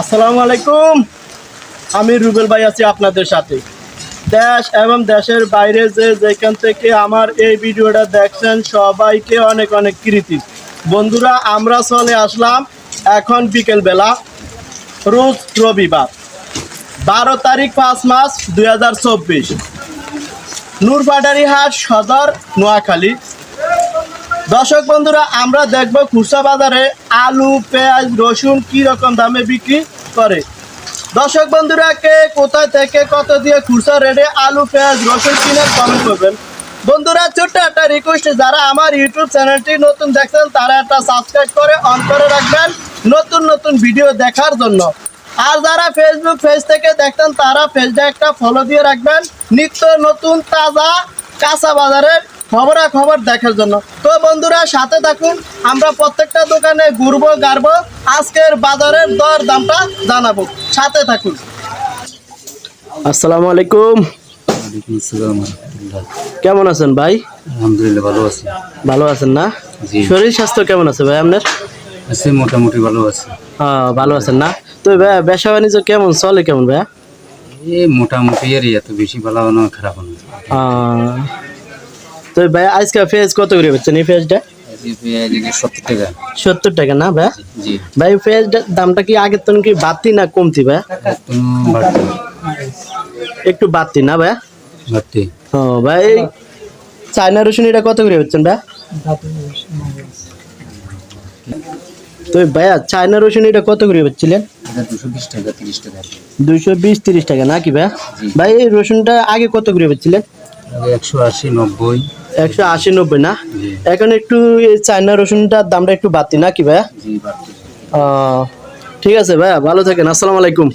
আসসালামু আলাইকুম। আমি রুবেল ভাই আছি আপনাদের সাথে। দেশ এবং দেশের বাইরে যে যেখান থেকে আমার এই ভিডিওটা দেখছেন, সবাইকে অনেক অনেক কৃতি। বন্ধুরা, আমরা চলে আসলাম এখন বিকেলবেলা, রোজ রবিবার, বারো তারিখ পাঁচ মাস দুই হাজার চব্বিশ। নূরবাডারি হাট সদর নোয়াখালী। দর্শক বন্ধুরা, আমরা দেখব খুচরা বাজারে আলু, পেঁয়াজ, রসুন কি রকম দামে বিক্রি করে। দর্শক বন্ধুরা, কে কোথায় থেকে কত দিয়ে খুচরা রেটে আলু, পেঁয়াজ, রসুন কিনে কমেন্ট করবেন। বন্ধুরা, ছোট্ট একটা রিকোয়েস্ট যারা আমার ইউটিউব চ্যানেলটি নতুন দেখছেন, তারা একটা সাবস্ক্রাইব করে অন করে রাখবেন নতুন নতুন ভিডিও দেখার জন্য। আর যারা ফেসবুক পেজ থেকে দেখতেন তারা পেজটা একটা ফলো দিয়ে রাখবেন। নিত্য নতুন, তাজা কাঁচা বাজারের খবরা খবর দেখার জন্য। তো বন্ধুরা সাথে থাকুন। আমরা প্রত্যেকটা দোকানে ঘুরবো গাড়বো। আজকের বাজারের দর দামটা জানাব। সাথে থাকুন। আসসালামু আলাইকুম। কেমন আছেন ভাই? আলহামদুলিল্লাহ ভালো আছি। ভালো আছেন না? জি। শরীর স্বাস্থ্য কেমন আছে ভাই আপনার? আছি মোটামুটি ভালো আছে। হ্যাঁ ভালো আছেন না? তো ভাই ব্যবসা বাণিজ্য কেমন? চলে কেমন ভাইয়া এই মোটামুটি আর এত বেশি ভালো না খারাপ না। আহ, তো ভাই আজকে পেঁয়াজ কত করে বেচছেন? এই পেঁয়াজটা সত্তর টাকা। না ভাই? দামটা কি আগের তো কি বাড়তি না কমতি ভাই? একটু বাড়তি না ভাই? বাড়তি। ও ভাই চায়না রসুন এটা কত করে বেচছেন ভাই? তো ভাইয়া চায়না রসুন এটা কত করে বেচছিলেন? দুশো বিশ তিরিশ টাকা। দুইশো বিশ তিরিশ টাকা না কি ভাই? ভাই এই রসুনটা আগে কত করে বেচছিলেন? একশো আশি নব্বই। একশো আশি নব্বই না? এখন একটু চায়না রসুনটার দামটা একটু বাড়তি না কি ভাইয়া ঠিক আছে ভাইয়া ভালো থাকেন আসসালামু আলাইকুম।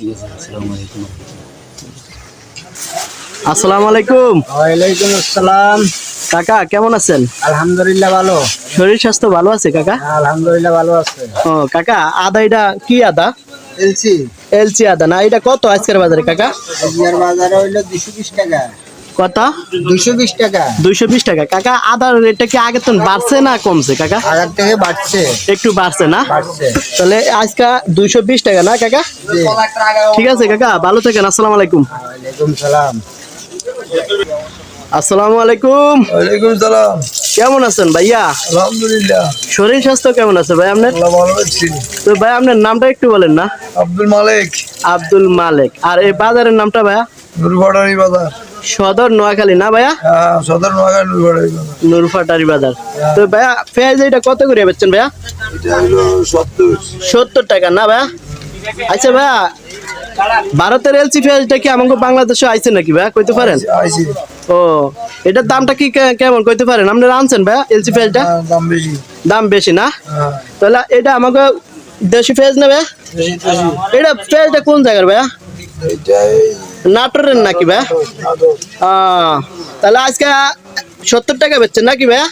আসসালামু আলাইকুম। ওয়ালাইকুম আসসালাম। কাকা কেমন আছেন? আলহামদুলিল্লাহ ভালো। শরীর স্বাস্থ্য ভালো আছে কাকা? আলহামদুলিল্লাহ ভালো আছে। ও কাকা আদা এটা কি আদা? এলসি এলচি আদা না এটা কত আজকের বাজারে কাকা? আজকের বাজারে হইল দুশো বিশ টাকা। কত? দুশো বিশ টাকা। দুইশো বিশ টাকা। কাকা আদার রেটটা কি আগের তো বাড়ছে না কমছে কাকা? থেকে বাড়ছে। একটু বাড়ছে না? বাড়ছে। তাহলে আজকে দুইশো বিশ টাকা না কাকা? ঠিক আছে কাকা ভালো থাকেন আসসালামু আলাইকুম। সালাম। আসসালামু আলাইকুম। ওয়ালাইকুম সালাম। কেমন আছেন ভাইয়া? আলহামদুলিল্লাহ। শরীর স্বাস্থ্য কেমন আছে ভাই আপনার? ভালো আছি। তো ভাই আপনার নামটা একটু বলেন না। আব্দুল মালিক। আব্দুল মালিক। আর এই বাজারের নামটা ভাইয়া? বাজার। সদর নোয়াখালী না ভাইয়া? হ্যাঁ সদর নোয়াখালী নুরফাটারি বাজার। তো ভাইয়া পেঁয়াজ এটা কত করে বেচছেন ভাইয়া? সত্তর। টাকা না ভাইয়া? আচ্ছা ভাইয়া ভারতের এলসি পেঁয়াজটা কি আমাকে বাংলাদেশে আইছে নাকি ভাইয়া? কইতে পারেন? ও এটার দামটা কি কেমন কইতে পারেন? আপনারা আনছেন ভাইয়া এলসি পেঁয়াজটা? হ্যাঁ, দাম বেশি। দাম বেশি না? হ্যাঁ। তাহলে এটা আমাকে দেশি পেঁয়াজ নেবে এটা পেঁয়াজটা কোন জায়গার ভাইয়া? নাটোরের নাকি আহ, তাহলে আজকে সত্তর টাকা বেচছেন নাকি ভাইয়া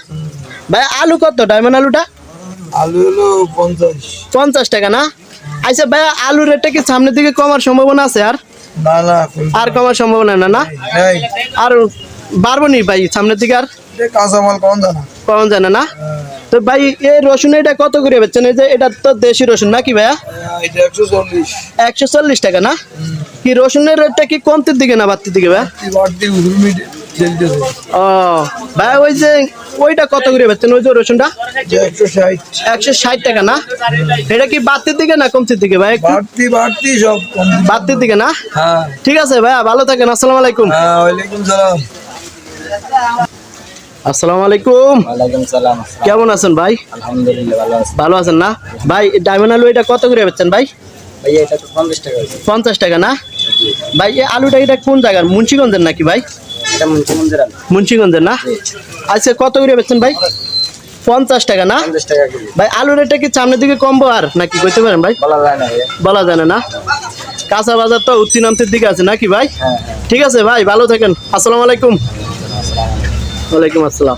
ভাই আলু কত? ডায়মন্ড আলুটা? আলু হলো পঞ্চাশ। পঞ্চাশ টাকা না? আচ্ছা ভাইয়া আলু রেটটা কি সামনের দিকে কমার সম্ভাবনা আছে আর? না না আর কমার সম্ভাবনা না? না আর বাড়বো নি ভাই সামনের দিকে আর? কাঁচামাল কম জানা। কম জানে না? তো ভাই এই রসুন এটা কত করে বেচছেন? এই যে এটা তো দেশি রসুন নাকি ভাইয়া? এটা একশো চল্লিশ। টাকা না? কি রসুনের রেটটা কি কমতির দিকে না বাড়তির দিকে ভাইয়া? ও ভাই ওই যে ওইটা কত করে বেচছেন? ওই যে রসুনটা? একশো ষাট। টাকা না? এটা কি বাড়তির দিকে না কমতির দিকে ভাই বাড়তি বাড়তি সব বাড়তির দিকে না? হ্যাঁ। ঠিক আছে ভাইয়া ভালো থাকেন আসসালামু আলাইকুম। হ্যাঁ ওয়ালাইকুম সালাম। আসসালামু আলাইকুম। সালাম কেমন আছেন ভাই? আলহামদুলিল্লাহ ভালো আছে। ভালো আছেন না? ভাই ডায়মন্ড আলু এটা কত করে বেচছেন ভাই? এটা তো পঞ্চাশ টাকা পঞ্চাশ টাকা না? ভাই এই আলুটা এটা কোন জায়গার? মুন্সিগঞ্জের নাকি ভাই? এটা মুন্সিগঞ্জের না? আচ্ছা কত করে বেচছেন ভাই? পঞ্চাশ টাকা না? ভাই আলু রেটটা কি সামনের দিকে কমবো আর নাকি কইতে পারেন ভাই? বলা যায় না জানে না কাঁচা বাজার তো উত্তি নামতির দিকে আছে নাকি ভাই? হ্যাঁ হ্যাঁ। ঠিক আছে ভাই ভালো থাকেন। আসসালামু আলাইকুম। ওয়ালাইকুম আসসালাম।